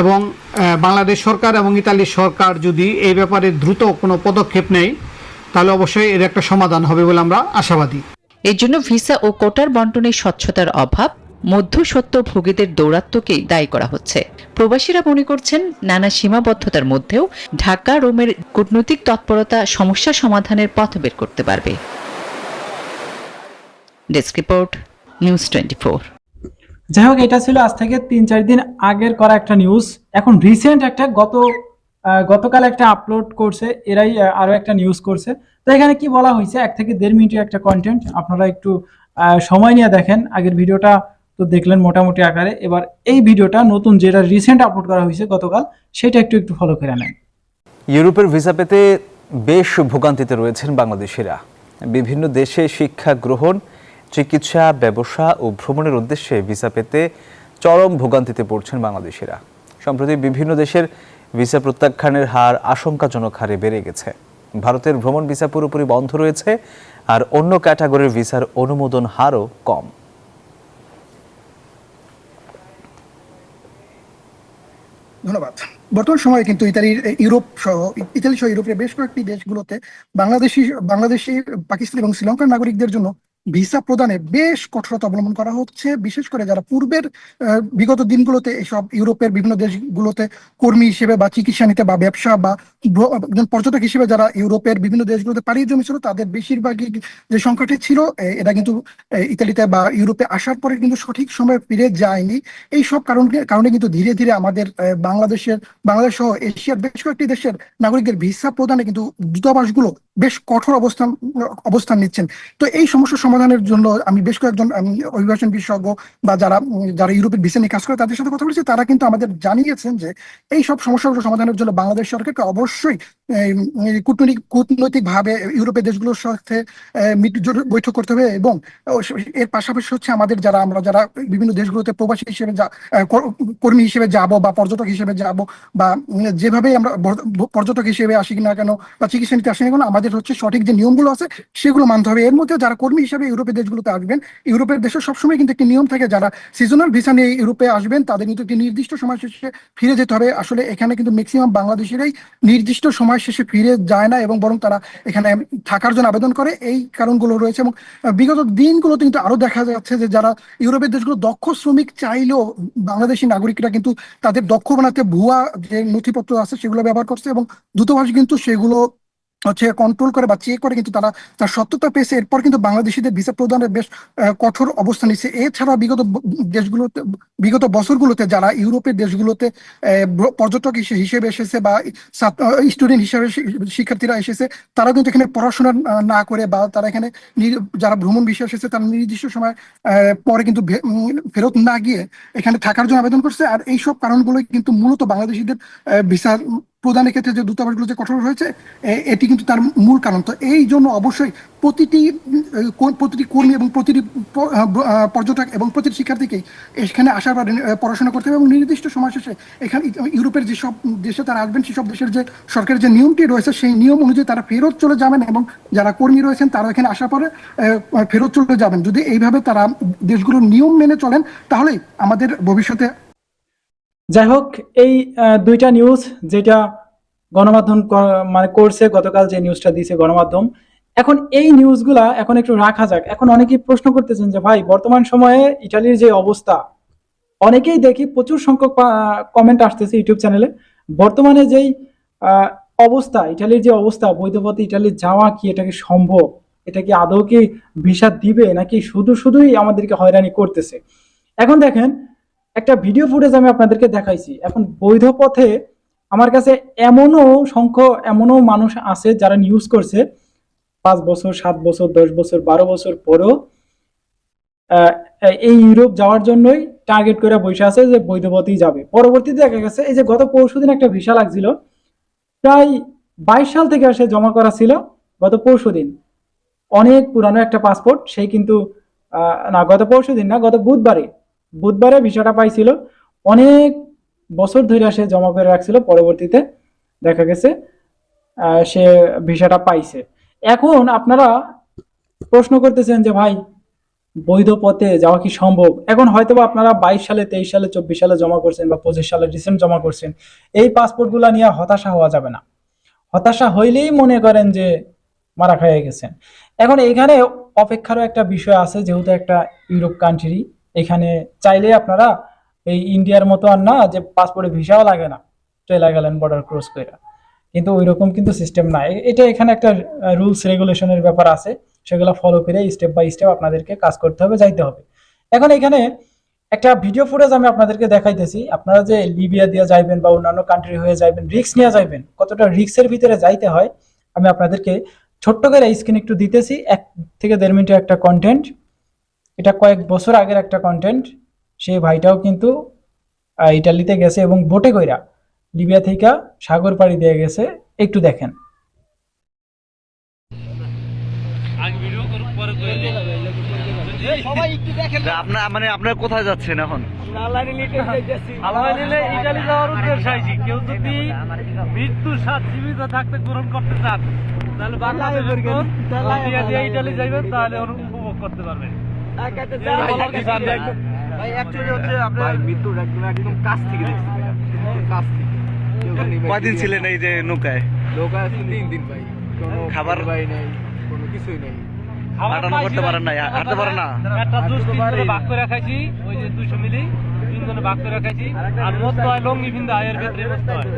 এবং বাংলাদেশ সরকার এবং ইতালি সরকার যদি এই ব্যাপারে দ্রুত কোনো পদক্ষেপ নেয়, তাহলে অবশ্যই এর একটা সমাধান হবে বলে আমরা আশাবাদী। এর জন্য ভিসা ও কোটার বন্টনের স্বচ্ছতার অভাব মধ্যসত্ত্ব ভোগীদের দৌরাত্ম্যকেই দায়ী করা হচ্ছে। প্রবাসীরা মনে করছেন, নানা সীমাবদ্ধতার মধ্যেও ঢাকা রোমের কূটনৈতিক তৎপরতা সমস্যা সমাধানের পথ বের করতে পারবে। ডেস্ক রিপোর্ট, নিউজ টোয়েন্টি যাই হোক এটা ছিল আজ থেকে তিন চার দিন আগের করা একটা নিউজ এখন রিসেন্ট একটা গত গতকাল একটা আপলোড করছে এরাই আহ, আরও একটা নিউজ করছে। তো এখানে কি বলা হয়েছে? এক থেকে দেড় মিনিটের একটা কন্টেন্ট আপনারা একটু সময় নিয়ে দেখেন। আগের ভিডিওটা তো দেখলেন মোটামুটি আকারে। এবার এই ভিডিওটা নতুন যেটা রিসেন্ট আপলোড করা হয়েছে গতকাল সেটা একটু একটু ফলো করে নেন। ইউরোপের ভিসা পেতে বেশ ভোগান্তিতে রয়েছেন বাংলাদেশিরা। বিভিন্ন দেশে শিক্ষা গ্রহণ চিকিৎসা, ব্যবসা ও ভ্রমণের উদ্দেশ্যে ভিসা পেতে চরম ভোগান্তিতে পড়ছেন বাংলাদেশিরা। সম্প্রতি বিভিন্ন দেশের ভিসা প্রত্যাখ্যানের হার আশঙ্কাজনক হারে বেড়ে গেছে। ভারতের ভ্রমণ ভিসা পুরোপুরি বন্ধ রয়েছে আর অন্য ক্যাটাগরির ভিসার অনুমোদন হারও কম। ধন্যবাদ। বর্তমান সময়ে কিন্তু ইতালির, ইউরোপ সহ, ইতালি সহ ইউরোপের বেশ কয়েকটি দেশগুলোতে বাংলাদেশি বাংলাদেশি, পাকিস্তান এবং শ্রীলঙ্কার নাগরিকদের জন্য ভিসা প্রদানে বেশ কঠোরতা অবলম্বন করা হচ্ছে, বিশেষ করে যারা পূর্বের বিগত দিনগুলোতে এসব ইউরোপের বিভিন্ন দেশগুলোতে কর্মী হিসেবে বা চিকিৎসা নিতে বা ব্যবসা বা একজন পর্যটক হিসেবে যারা ইউরোপের বিভিন্ন দেশগুলোতে পাড়ি জমেছিল তাদের বেশিরভাগই যে সংখ্যাটি ছিল এটা কিন্তু ইতালিতে বা ইউরোপে আসার পরে কিন্তু সঠিক সময়ে ফিরে যায়নি। এই সব কারণে কারণে কিন্তু ধীরে ধীরে আমাদের বাংলাদেশের, বাংলাদেশ সহ এশিয়ার বেশ কয়েকটি দেশের নাগরিকদের ভিসা প্রদানে কিন্তু দূতাবাসগুলো বেশ কঠোর অবস্থান অবস্থান নিচ্ছেন। তো এই সমস্যা সমাধানের জন্য আমি বেশ কয়েকজন অভিবাসন বিশেষজ্ঞ বা যারা যারা ইউরোপের ভিসা নিয়ে কাজ করে তাদের সাথে কথা বলেছি, তারা কিন্তু আমাদের জানিয়েছেন যে এই সব সমস্যাগুলো সমাধানের জন্য বাংলাদেশ সরকারকে অবশ্যই কূটনৈতিক কূটনৈতিক ভাবে ইউরোপের দেশগুলোর সাথে বৈঠক করতে হবে এবং এর পাশাপাশি হচ্ছে আমাদের যারা, আমরা যারা বিভিন্ন দেশগুলোতে প্রবাসী হিসেবে কর্মী হিসেবে যাব বা পর্যটক হিসেবে যাব বা যেভাবে আমরা পর্যটক হিসেবে আসি না কেন বা চিকিৎসা নিতে আসি না কেন, আমাদের হচ্ছে সঠিক যে নিয়মগুলো আছে সেগুলো মানতে হবে। এর মধ্যে যারা কর্মী হিসেবে ইউরোপের দেশগুলোতে আসবেন, ইউরোপের দেশে সবসময় কিন্তু একটি নিয়ম থাকে যারা সিজনাল ভিসা নিয়ে ইউরোপে আসবেন, তাদের কিন্তু একটি নির্দিষ্ট সময় শেষে ফিরে যেতে হবে। আসলে এখানে কিন্তু ম্যাক্সিমাম বাংলাদেশিরাই নির্দিষ্ট সময় শেষে ফিরে যায় না এবং বরং তারা এখানে থাকার জন্য আবেদন করে। এই কারণগুলো রয়েছে এবং বিগত দিনগুলোতে কিন্তু আরও দেখা যাচ্ছে যে যারা ইউরোপের দেশগুলো দক্ষ শ্রমিক চাইলেও বাংলাদেশি নাগরিকরা কিন্তু তাদের দক্ষ বানাতে ভুয়া যে নথিপত্র আছে সেগুলো ব্যবহার করছে এবং দূতাবাস কিন্তু সেগুলো হচ্ছে কন্ট্রোল করে বা চেক করে কিন্তু তারা তার সত্যতা পেয়েছে। এরপর কিন্তু বাংলাদেশিদের ভিসা প্রদানের বেশ কঠোর অবস্থান নিচ্ছে এছাড়া বিগত দেশগুলোতে, বিগত বছরগুলোতে যারা ইউরোপের দেশগুলোতে পর্যটক হিসেবে এসেছে বা স্টুডেন্ট হিসেবে শিক্ষার্থীরা এসেছে তারা কিন্তু এখানে পড়াশোনা না করে বা তারা এখানে যারা ভ্রমণ বিষয়ে এসেছে তারা নির্দিষ্ট সময় পরে কিন্তু ফেরত না গিয়ে এখানে থাকার জন্য আবেদন করছে। আর এইসব কারণগুলোই কিন্তু মূলত বাংলাদেশিদের ভিসা প্রদানের ক্ষেত্রে যে দূতাবাসগুলো যে কঠোর হয়েছে এটি কিন্তু তার মূল কারণ। তো এই জন্য অবশ্যই প্রতিটি প্রতিটি কর্মী এবং প্রতিটি পর্যটক এবং প্রতিটি শিক্ষার্থীকে এখানে আসার পড়াশোনা করতে হবে এবং নির্দিষ্ট সময় শেষে এখানে ইউরোপের যেসব দেশে তারা আসবেন, সেসব দেশের যে সরকারের যে নিয়মটি রয়েছে, সেই নিয়ম অনুযায়ী তারা ফেরত চলে যাবেন এবং যারা কর্মী রয়েছেন তারা এখানে আসার পরে ফেরত চলে যাবেন। যদি এইভাবে তারা দেশগুলোর নিয়ম মেনে চলেন, তাহলেই আমাদের ভবিষ্যতে যাই হোক এই দুইটা নিউজ যেটা গণমাধ্যম মানে করছে, গতকাল যে নিউজটা দিয়েছে গণমাধ্যম, এখন এই নিউজগুলা এখন একটু রাখা যাক। এখন অনেকেই প্রশ্ন করতেছেন যে, ভাই, বর্তমান সময়ে ইটালির যে অবস্থা? অনেকেই দেখি প্রচুর সংখ্যক কমেন্ট আসতেছে ইউটিউব চ্যানেলে বর্তমানে যেই অবস্থা, ইটালির যে অবস্থা বৈধ পথে ইটালির যাওয়া কি এটা কি সম্ভব? এটা কি আদৌ কি ভিসা দিবে? নাকি শুধু শুধুই আমাদেরকে হয়রানি করতেছে? এখন দেখেন একটা ভিডিও ফুটেজ আমি আপনাদেরকে দেখাইছি। এখন বৈধ পথে আমার কাছে এমনও সংখ্য, এমনও মানুষ আছে যারা নিউজ করছে। পাঁচ বছর, সাত বছর, দশ বছর, বারো বছর পরেও এই ইউরোপ যাওয়ার জন্যই টার্গেট করে বসে আছে যে বৈধ পথেই যাবে। পরবর্তীতে দেখা গেছে, এই যে গত পরশু দিন একটা ভিসা লাগছিল, প্রায় বাইশ সাল থেকে সে জমা করা ছিল গত পরশুদিন অনেক পুরানো একটা পাসপোর্ট সেই কিন্তু না, গত পরশু দিন না, গত বুধবারে। বুধবারে ভিসাটা পাইছিল। অনেক বছর ধরে সে জমা করে রাখছিল, পরবর্তীতে দেখা গেছে সে ভিসাটা পাইছে। এখন আপনারা প্রশ্ন করতেছেন যে, ভাই, বৈধ পথে যাওয়া কি সম্ভব? এখন হয়তো আপনারা বাইশ সালে, তেইশ সালে, চব্বিশ সালে জমা করছেন বা পঁচিশ সালে রিসেন্ট জমা করছেন। এই পাসপোর্টগুলো নিয়ে হতাশা হওয়া যাবে না। হতাশা হইলেই মনে করেন যে মারা খাইয়ে গেছেন। এখন এখানে অপেক্ষারও একটা বিষয় আছে, যেহেতু একটা ইউরোপ কান্ট্রি এখানে চাইলে আপনারা এই ইন্ডিয়ার মতো আর না যে পাসপোর্টে ভিসাও লাগে না চলে গেলেন বর্ডার ক্রস করে কিন্তু ওই রকম কিন্তু সিস্টেম নাই। এটা এখানে একটা রুলস রেগুলেশনের ব্যাপার আছে। সেগুলো ফলো করে স্টেপ বাই স্টেপ আপনাদেরকে কাজ করতে হবে, যাইতে হবে। এখন এখানে একটা ভিডিও ফুটেজ আমি আপনাদেরকে দেখাইতেছি। আপনারা যে লিবিয়া দিয়ে যাইবেন বা অন্যান্য কান্ট্রি হয়ে যাইবেন রিক্স নিয়ে যাইবেন, কতটা রিস্কের ভিতরে যাইতে হয়, আমি আপনাদেরকে ছোট্ট করে স্ক্রিন একটু দিতেছি। এক থেকে দেড় মিনিটের একটা কন্টেন্ট এটা কয়েক বছর আগের একটা কন্টেন্ট সেই ভাইটাও কিন্তু ইটালিতে গেছে এবং বোটে কইরা লিবিয়া থেকে সাগর পাড়ি দিয়ে গেছে। একটু দেখেন। আপনার মানে আপনার কোথায় যাচ্ছেন এখন? আলহামদুলিল্লাহ ইটালি যাওয়ার উদ্দেশ্য হয়েছি কেউ যদি মৃত্যুর সাথ জীবিত থাকতে গ্রহণ করতে চান তাহলে বাংলাদেশ দিয়ে দিয়ে ইটালি যাইবেন তাহলে উপভোগ করতে পারবেন। ভাই অ্যাকচুয়ালি হচ্ছে আপনার মৃত্যুর একদম একদম কাছ থেকে দেখছি কাছ থেকে। কয়দিন ছিলেন এই যে নৌকায়? নৌকায় তিন দিন ভাই। খাবার ভাই নেই কোনো কিছুই নেই। হাঁটানো করতে পারেন না। হাঁটতে পারেন না? একটা জুস তিনজনে ভাগ করে খাইছি ওই যে দুইশো মিলি তিনজনে ভাগ করে খাইছি। আর মত হয় লঙ্গি ভিন্দা এর ভিতরে হয়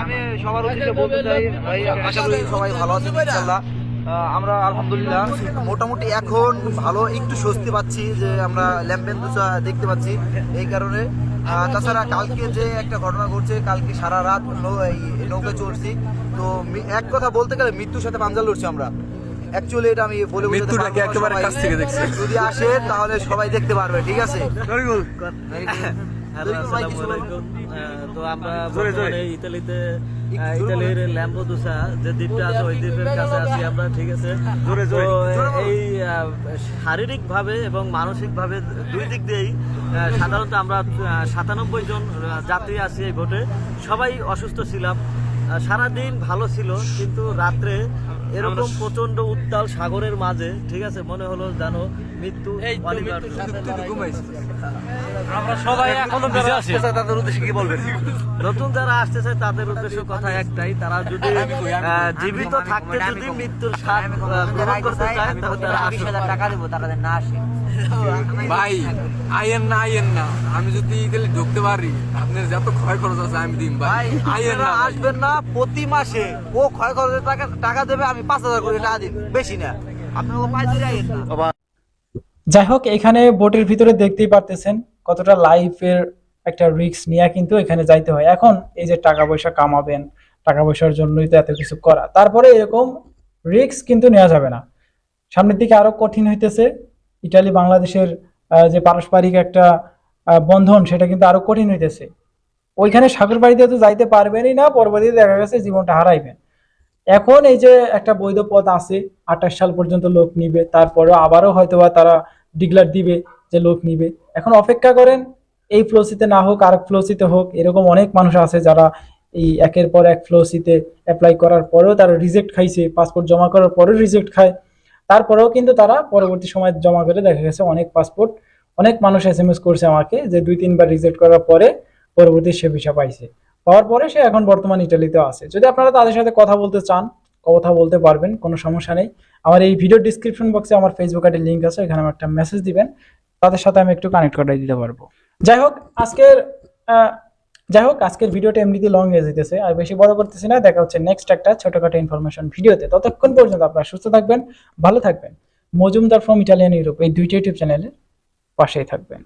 আমি সবার উদ্দেশ্যে বলতে চাই ভাই আশা করি সবাই ভালো আছেন ইনশাআল্লাহ আহ, আমরা আলহামদুলিল্লাহ মোটামুটি এখন ভালো একটু স্বস্তি পাচ্ছি যে আমরা ল্যাম্পেন দেখতে পাচ্ছি এই কারণে। তাছাড়া কালকে যে একটা ঘটনা ঘটছে কালকে সারা রাত নৌ- এই নৌকায় চড়ছি। তো এক কথা বলতে গেলে মৃত্যুর সাথে পাঞ্জা লড়ছি আমরা। অ্যাকচুয়ালি এটা আমি বলে বোঝাতে পারব একেবারে কাছ থেকে দেখছি। যদি আসে তাহলে সবাই দেখতে পারবে ঠিক আছে? তো আমরা ইতালিতে ইতালির ল্যাম্পোদুসা যে দ্বীপটা আছে ওই দ্বীপের কাছে আছি আমরা ঠিক আছে? তো এই শারীরিক ভাবে এবং মানসিক ভাবে দুই দিক দিয়েই সাধারণত আমরা সাতানব্বই জন যাত্রী আছি এই বোটে। সবাই অসুস্থ ছিলাম। সারাদিন ভালো ছিল কিন্তু রাত্রে এরকম প্রচণ্ড উত্তাল সাগরের মাঝে ঠিক আছে মনে হলো জানো মৃত্যু আমরা সবাই এখনও বেঁচে আছি তাদের উদ্দেশ্যে কি বলবেন? নতুন যারা আসতে চায় তাদের উদ্দেশ্য কথা একটাই তারা যদি জীবিত থাকতে যদি মৃত্যুর স্বাদ গ্রহণ করতে চায় তাহলে তারা আসুক। টাকা দেবো তারা না আসে। ভাই আইয়েন না আইয়েন না। আমি যদি ঢুকতে পারি আপনার যত ক্ষয় খরচ আছে আমি দিম ভাই। আইয়েন না আসবেন না প্রতি মাসে ও ক্ষয় খরচের টাকা টাকা দেবে আমি পাঁচ হাজার করে টাকা দিন বেশি না। আপনার ও পাঁচ দিলে আইয়েন না। যাই হোক এখানে বোটের ভিতরে দেখতেই পারতেছেন কতটা লাইফের একটা রিস্ক নিয়ে কিন্তু এখানে যাইতে হয়। এখন এই যে টাকা পয়সা কামাবেন, টাকা পয়সার জন্যই তো এত কিছু করা, তারপরে এরকম রিস্ক কিন্তু নেওয়া যাবে না। সামনের দিকে আরও কঠিন হইতেছে। ইটালি, বাংলাদেশের যে পারস্পরিক একটা বন্ধন, সেটা কিন্তু আরও কঠিন হইতেছে। ওইখানে সাগর বাড়িতে তো যাইতে পারবেনই না, পরবর্তীতে দেখা গেছে জীবনটা হারাইবেন। এখন এই যে একটা বৈধ পথ আছে, আঠাশ সাল পর্যন্ত লোক নিবে তারপরে আবারও হয়তোবা তারা ডিক্লার দিবে যে লোক নিবে। এখন অপেক্ষা করেন, এই ফ্লোসিতে না হোক, আরেক ফ্লোসিতে হোক, এরকম অনেক মানুষ আছে যারা এই একের পর এক ফ্লোসিতে অ্যাপ্লাই করার পরেও তারা রিজেক্ট খাইছে পাসপোর্ট জমা করার পরেও রিজেক্ট খায়। তারপরেও কিন্তু তারা পরবর্তী সময় জমা করে দেখা গেছে অনেক পাসপোর্ট অনেক মানুষ এস করছে আমাকে যে দুই, তিনবার রিজেক্ট করার পরে পরবর্তী সে ভিসা পাইছে। পাওয়ার পরে সে এখন বর্তমান ইটালিতেও আছে। যদি আপনারা তাদের সাথে কথা বলতে চান, কথা বলতে পারবেন, কোনো সমস্যা নেই। আমার এই ভিডিও ডিসক্রিপশন বক্সে আমার ফেসবুক আইডির লিঙ্ক আছে এখানে আমার একটা মেসেজ দিবেন। তাদের সাথে আমি একটু কানেক্ট করাই দিতে পারব। যাই হোক, আজকের যাই হোক, আজকের ভিডিওটা এমনিতে লং হয়ে যেতেছে, আর বেশি বড় করতেছি না, দেখা হচ্ছে নেক্সট একটা ছোটখাটো ইনফরমেশন ভিডিওতে। ততক্ষণ পর্যন্ত আপনারা সুস্থ থাকবেন, ভালো থাকবেন। মজুমদার ফ্রম ইটালিয়ান ইউরোপ এই দুইটা ইউটিউব চ্যানেলের পাশেই থাকবেন।